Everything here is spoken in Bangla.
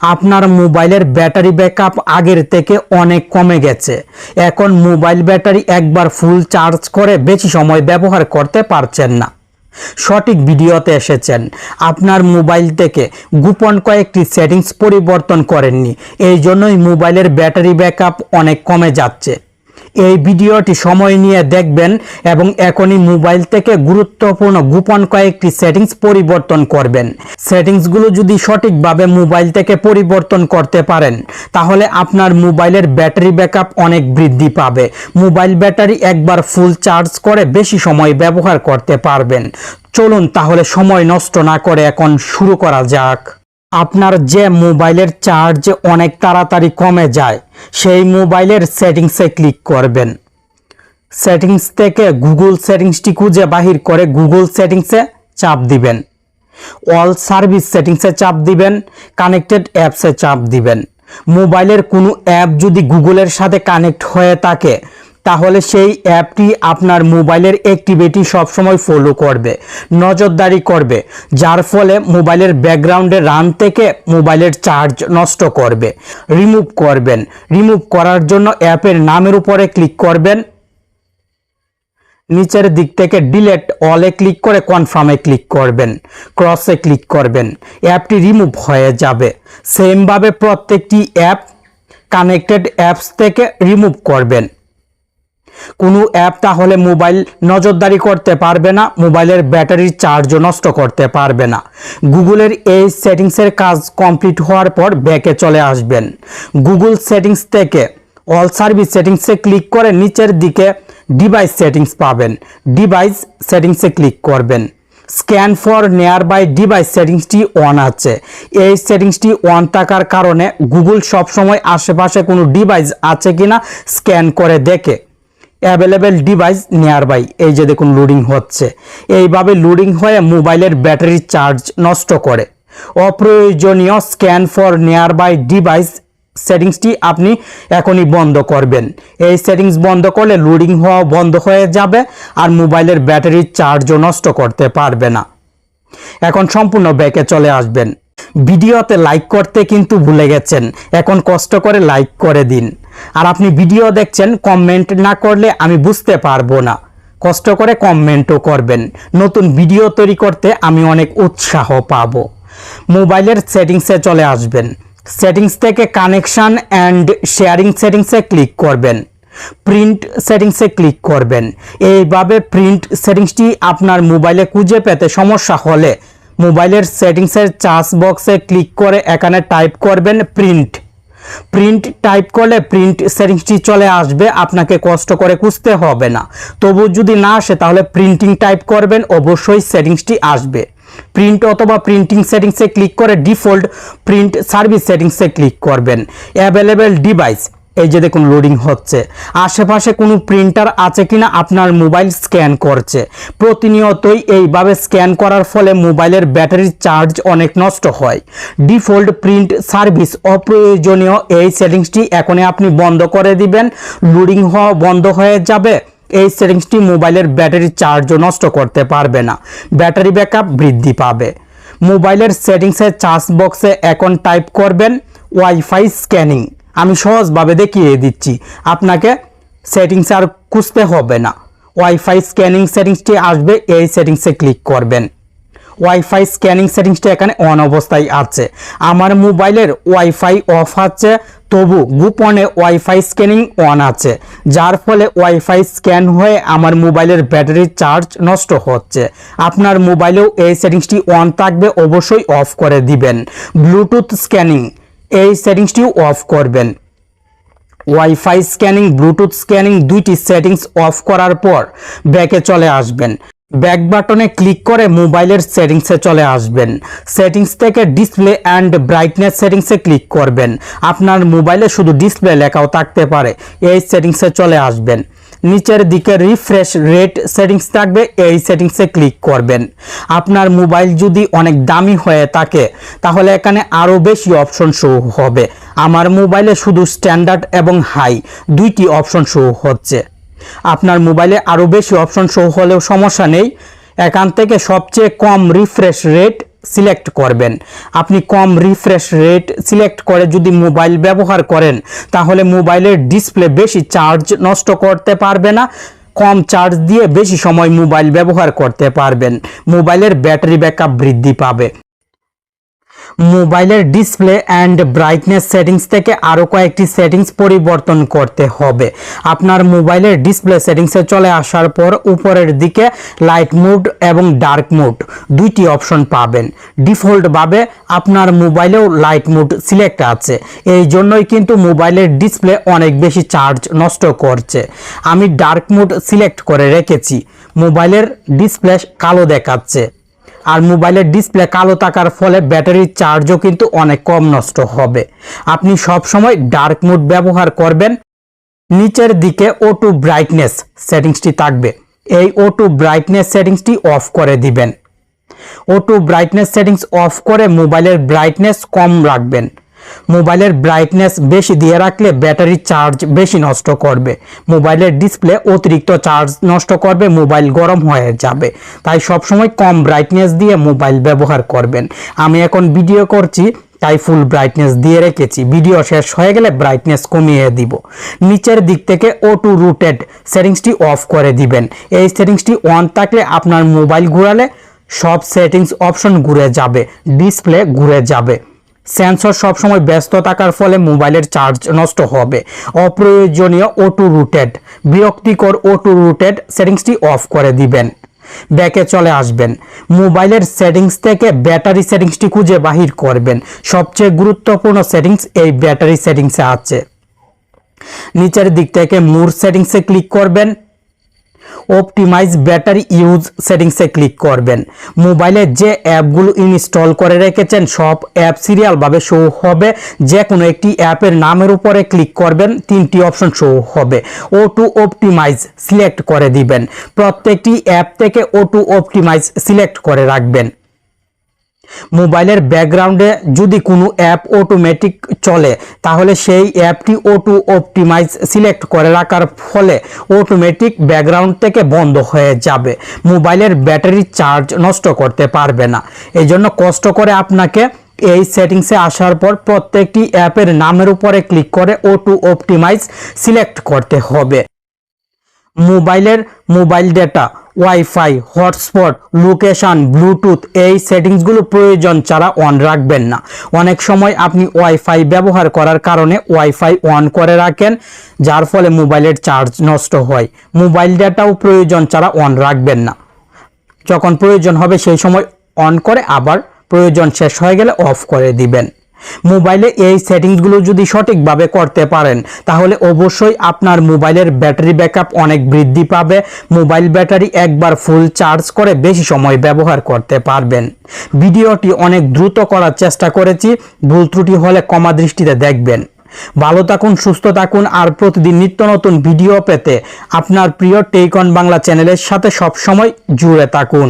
আপনার মোবাইলের ব্যাটারি ব্যাকআপ আগের থেকে অনেক কমে গেছে। এখন মোবাইল ব্যাটারি একবার ফুল চার্জ করে বেশি সময় ব্যবহার করতে পারছেন না। সঠিক ভিডিওতে এসেছেন। আপনার মোবাইল থেকে গোপন কয়েকটি সেটিংস পরিবর্তন করেননি। এই জন্যই মোবাইলের ব্যাটারি ব্যাকআপ অনেক কমে যাচ্ছে। এই ভিডিওটি সময় নিয়ে দেখবেন এবং এখনই মোবাইল থেকে গুরুত্বপূর্ণ গোপন কয়েকটি সেটিংস পরিবর্তন করবেন। সেটিংসগুলো যদি সঠিকভাবে মোবাইল থেকে পরিবর্তন করতে পারেন, তাহলে আপনার মোবাইলের ব্যাটারি ব্যাকআপ অনেক বৃদ্ধি পাবে। মোবাইল ব্যাটারি একবার ফুল চার্জ করে বেশি সময় ব্যবহার করতে পারবেন। চলুন তাহলে সময় নষ্ট না করে এখন শুরু করা যাক। আপনার যে মোবাইলের চার্জ অনেক তাড়াতাড়ি কমে যায়, সেই মোবাইলের সেটিংসে ক্লিক করবেন। সেটিংস থেকে গুগল সেটিংসটি খুঁজে বাহির করে গুগল সেটিংসে চাপ দিবেন। অল সার্ভিস সেটিংসে চাপ দিবেন, কানেক্টেড অ্যাপসে চাপ দিবেন। মোবাইলের কোনো অ্যাপ যদি গুগলের সাথে কানেক্ট হয়ে থাকে তাহলে সেই অ্যাপটি আপনার মোবাইলের অ্যাক্টিভিটি সবসময় ফলো করবে, নজরদারি করবে, যার ফলে মোবাইলের ব্যাকগ্রাউন্ডে রান থেকে মোবাইলের চার্জ নষ্ট করবে। রিমুভ করবেন রিমুভ করার জন্য অ্যাপের নামের উপরে ক্লিক করবেন। নিচের দিক থেকে ডিলেট অলে ক্লিক করে কনফার্মে ক্লিক করবেন ক্রসে ক্লিক করবেন, অ্যাপটি রিমুভ হয়ে যাবে। সেমভাবে প্রত্যেকটি অ্যাপ কানেক্টেড অ্যাপস থেকে রিমুভ করবেন। কোনো অ্যাপ তাহলে মোবাইল নজরদারি করতে পারবে না, মোবাইলের ব্যাটারির চার্জও নষ্ট করতে পারবে না। গুগলের এই সেটিংসের কাজ কমপ্লিট হওয়ার পর ব্যাকে চলে আসবেন। গুগল সেটিংস থেকে অল সার্ভিস সেটিংসে ক্লিক করে নিচের দিকে ডিভাইস সেটিংস পাবেন। ডিভাইস সেটিংসে ক্লিক করবেন। Scan for nearby device সেটিংসটি অন আছে। এই সেটিংসটি অন থাকার কারণে গুগল সবসময় আশেপাশে কোনো ডিভাইস আছে কিনা স্ক্যান করে দেখে অ্যাভেলেবেল ডিভাইস নিয়ার বাই এই যে দেখুন লোডিং হচ্ছে। এইভাবে লোডিং হয়ে মোবাইলের ব্যাটারির চার্জ নষ্ট করে। অপ্রয়োজনীয় scan for nearby device সেটিংসটি আপনি এখনই বন্ধ করবেন। এই সেটিংস বন্ধ করলে লোডিং হওয়া বন্ধ হয়ে যাবে আর মোবাইলের ব্যাটারির চার্জও নষ্ট করতে পারবে না। এখন সম্পূর্ণ ব্যাকে চলে আসবেন। ভিডিওতে লাইক করতে কিন্তু ভুলে গেছেন। এখন কষ্ট করে লাইক করে দিন। আর আপনি ভিডিও দেখছেন কমেন্ট না করলে আমি বুঝতে পারব না। কষ্ট করে কমেন্টও করবেন। নতুন ভিডিও তৈরি করতে আমি অনেক উৎসাহ পাব। মোবাইলের সেটিংসে চলে আসবেন। সেটিংস থেকে কানেকশন অ্যান্ড শেয়ারিং সেটিংসে ক্লিক করবেন। প্রিন্ট সেটিংসে ক্লিক করবেন। এইভাবে প্রিন্ট সেটিংসটি আপনার মোবাইলে খুঁজে পেতে সমস্যা হলে মোবাইলের সেটিংসের চার্জ বক্সে ক্লিক করে এখানে টাইপ করবেন প্রিন্ট। প্রিন্ট টাইপ করলে প্রিন্ট সেটিংসটি চলে আসবে, আপনাকে কষ্ট করে খুঁজতে হবে না। তবু যদি না আসে, তাহলে প্রিন্টিং টাইপ করবেন, অবশ্যই সেটিংসটি আসবে। প্রিন্ট অথবা প্রিন্টিং সেটিংসে ক্লিক করে ডিফল্ট প্রিন্ট সার্ভিস সেটিংসে ক্লিক করবেন। Available device. এই যে দেখুন লোডিং হচ্ছে। আশেপাশে কোনো প্রিন্টার আছে কিনা আপনার মোবাইল স্ক্যান করছে। প্রতিনিয়তই এইভাবে স্ক্যান করার ফলে মোবাইলের ব্যাটারির চার্জ অনেক নষ্ট হয়। ডিফল্ট প্রিন্ট সার্ভিস অপ্রয়োজনীয় এই সেটিংসটি এখনই আপনি বন্ধ করে দিবেন। লোডিং হওয়া বন্ধ হয়ে যাবে। এই সেটিংসটি মোবাইলের ব্যাটারির চার্জও নষ্ট করতে পারবে না। ব্যাটারি ব্যাকআপ বৃদ্ধি পাবে। মোবাইলের সেটিংসের চার্জ বক্সে এখন টাইপ করবেন ওয়াইফাই স্ক্যানিং আমি সহজভাবে দেখিয়ে দিচ্ছি। আপনাকে সেটিংস আর খুঁজতে হবে না। ওয়াইফাই স্ক্যানিং সেটিংসটি আসবে, এই সেটিংসে ক্লিক করবেন। ওয়াইফাই স্ক্যানিং সেটিংসটা এখানে অন অবস্থায় আছে। আমার মোবাইলের ওয়াইফাই অফ আছে, তবু গোপনে ওয়াইফাই স্ক্যানিং অন আছে, যার ফলে ওয়াইফাই স্ক্যান হয়ে আমার মোবাইলের ব্যাটারির চার্জ নষ্ট হচ্ছে। আপনার মোবাইলেও এই সেটিংসটি অন থাকবে, অবশ্যই অফ করে দিবেন। ব্লুটুথ স্ক্যানিং এই সেটিংসটিও অফ করবেন। ওয়াইফাই স্ক্যানিং ব্লুটুথ স্ক্যানিং দুইটি সেটিংস অফ করার পর ব্যাকে চলে আসবেন। ব্যাক বাটনে ক্লিক করে মোবাইলের সেটিংসে চলে আসবেন। সেটিংস থেকে ডিসপ্লে অ্যান্ড ব্রাইটনেস সেটিংসে ক্লিক করবেন। আপনার মোবাইলে শুধু ডিসপ্লে লেখাও থাকতে পারে। এই সেটিংসে চলে আসবেন। নিচের দিকে রিফ্রেশ রেট সেটিংস থাকবে, এই সেটিংসে ক্লিক করবেন। আপনার মোবাইল যদি অনেক দামি হয়ে থাকে, তাহলে এখানে আরও বেশি অপশন শো হবে। আমার মোবাইলে শুধু স্ট্যান্ডার্ড এবং হাই দুইটি অপশন শো হচ্ছে। আপনার মোবাইলে আরও বেশি অপশন শো হলেও সমস্যা নেই। এখান থেকে সবচেয়ে কম রিফ্রেশ রেট সিলেক্ট করবেন। আপনি কম রিফ্রেশ রেট সিলেক্ট করে যদি মোবাইল ব্যবহার করেন, তাহলে মোবাইলের ডিসপ্লে বেশি চার্জ নষ্ট করতে পারবে না, কম চার্জ দিয়ে বেশি সময় মোবাইল ব্যবহার করতে পারবেন। মোবাইলের ব্যাটারি ব্যাকআপ বৃদ্ধি পাবে। মোবাইলের ডিসপ্লে অ্যান্ড ব্রাইটনেস সেটিংস থেকে আরও কয়েকটি সেটিংস পরিবর্তন করতে হবে। আপনার মোবাইলের ডিসপ্লে সেটিংসে চলে আসার পর উপরের দিকে লাইট মোড এবং ডার্ক মোড দুইটি অপশন পাবেন। ডিফল্টভাবে আপনার মোবাইলেও লাইট মোড সিলেক্ট আছে। এই জন্যই কিন্তু মোবাইলের ডিসপ্লে অনেক বেশি চার্জ নষ্ট করছে। আমি ডার্ক মোড সিলেক্ট করে রেখেছি। মোবাইলের ডিসপ্লে কালো দেখাচ্ছে। আর মোবাইলের ডিসপ্লে কালো থাকার ফলে ব্যাটারির চার্জও কিন্তু অনেক কম নষ্ট হবে। আপনি সব সময় ডার্ক মোড ব্যবহার করবেন। নিচের দিকে ওটু ব্রাইটনেস সেটিংসটি থাকবে। এই ওটু ব্রাইটনেস সেটিংসটি অফ করে দিবেন। ওটু ব্রাইটনেস সেটিংস অফ করে মোবাইলের ব্রাইটনেস কম রাখবেন। মোবাইলের ব্রাইটনেস বেশি দিয়ে রাখলে ব্যাটারি চার্জ বেশি নষ্ট করবে। মোবাইলের ডিসপ্লে অতিরিক্ত চার্জ নষ্ট করবে, মোবাইল গরম হয়ে যাবে। তাই সবসময় কম ব্রাইটনেস দিয়ে মোবাইল ব্যবহার করবেন। আমি এখন ভিডিও করছি, তাই ফুল ব্রাইটনেস দিয়ে রেখেছি। ভিডিও শেষ হয়ে গেলে ব্রাইটনেস কমিয়ে দিব। নিচের দিক থেকে ও টু রুটেড সেটিংসটি অফ করে দিবেন। এই সেটিংসটি অন থাকলে আপনার মোবাইল ঘুরালে সব সেটিংস অপশন ঘুরে যাবে ডিসপ্লে ঘুরে যাবে। সেন্সর সবসময় ব্যস্ত থাকার ফলে মোবাইলের চার্জ নষ্ট হবে। অপ্রয়োজনীয় ওটু রুটেড বিরক্তিকর ওটু রুটেড সেটিংসটি অফ করে দিবেন। ব্যাকে চলে আসবেন। মোবাইলের সেটিংস থেকে ব্যাটারি সেটিংসটি খুঁজে বাহির করবেন। সবচেয়ে গুরুত্বপূর্ণ সেটিংস এই ব্যাটারি সেটিংসে আছে। নিচের দিক থেকে মুর সেটিংসে ক্লিক করবেন। অপটিমাইজ ব্যাটারি ইউজ সেটিংসে ক্লিক করবেন। মোবাইলে যে অ্যাপগুলো ইনস্টল করে রেখেছেন, সব অ্যাপ সিরিয়ালভাবে শো হবে। যে কোনো একটি অ্যাপের নামের উপরে ক্লিক করবেন, তিনটি অপশন শো হবে। ও টু অপটিমাইজ সিলেক্ট করে দিবেন। প্রত্যেকটি অ্যাপ থেকে ও টু অপটিমাইজ সিলেক্ট করে রাখবেন। মোবাইলের ব্যাকগ্রাউন্ডে যদি কোনো অ্যাপ অটোমেটিক চলে, তাহলে সেই অ্যাপটি অটো অপটিমাইজ সিলেক্ট করে রাখার ফলে অটোমেটিক ব্যাকগ্রাউন্ড থেকে বন্ধ হয়ে যাবে। মোবাইলের ব্যাটারি চার্জ নষ্ট করতে পারবে না। এই জন্য কষ্ট করে আপনাকে এই সেটিংসে আসার পর প্রত্যেকটি অ্যাপের নামের উপরে ক্লিক করে অটো অপটিমাইজ সিলেক্ট করতে হবে। মোবাইলের mobile data WiFi hotspot location Bluetooth এই সেটিংসগুলো প্রয়োজন ছাড়া অন রাখবেন না। অনেক সময় আপনি ওয়াইফাই ব্যবহার করার কারণে ওয়াইফাই অন করে রাখেন, যার ফলে মোবাইলের চার্জ নষ্ট হয়। মোবাইল ডেটাও প্রয়োজন ছাড়া অন রাখবেন না। যখন প্রয়োজন হবে সেই সময় অন করে আবার প্রয়োজন শেষ হয়ে গেলে অফ করে দিবেন। মোবাইলে এই সেটিংসগুলো যদি সঠিকভাবে করতে পারেন, তাহলে অবশ্যই আপনার মোবাইলের ব্যাটারি ব্যাকআপ অনেক বৃদ্ধি পাবে। মোবাইল ব্যাটারি একবার ফুল চার্জ করে বেশি সময় ব্যবহার করতে পারবেন। ভিডিওটি অনেক দ্রুত করার চেষ্টা করেছি, ভুল ত্রুটি হলে কমা দৃষ্টিতে দেখবেন। ভালো থাকুন, সুস্থ থাকুন, আর প্রতিদিন নিত্য নতুন ভিডিও পেতে আপনার প্রিয় টেইকন বাংলা চ্যানেলের সাথে সবসময় জুড়ে থাকুন।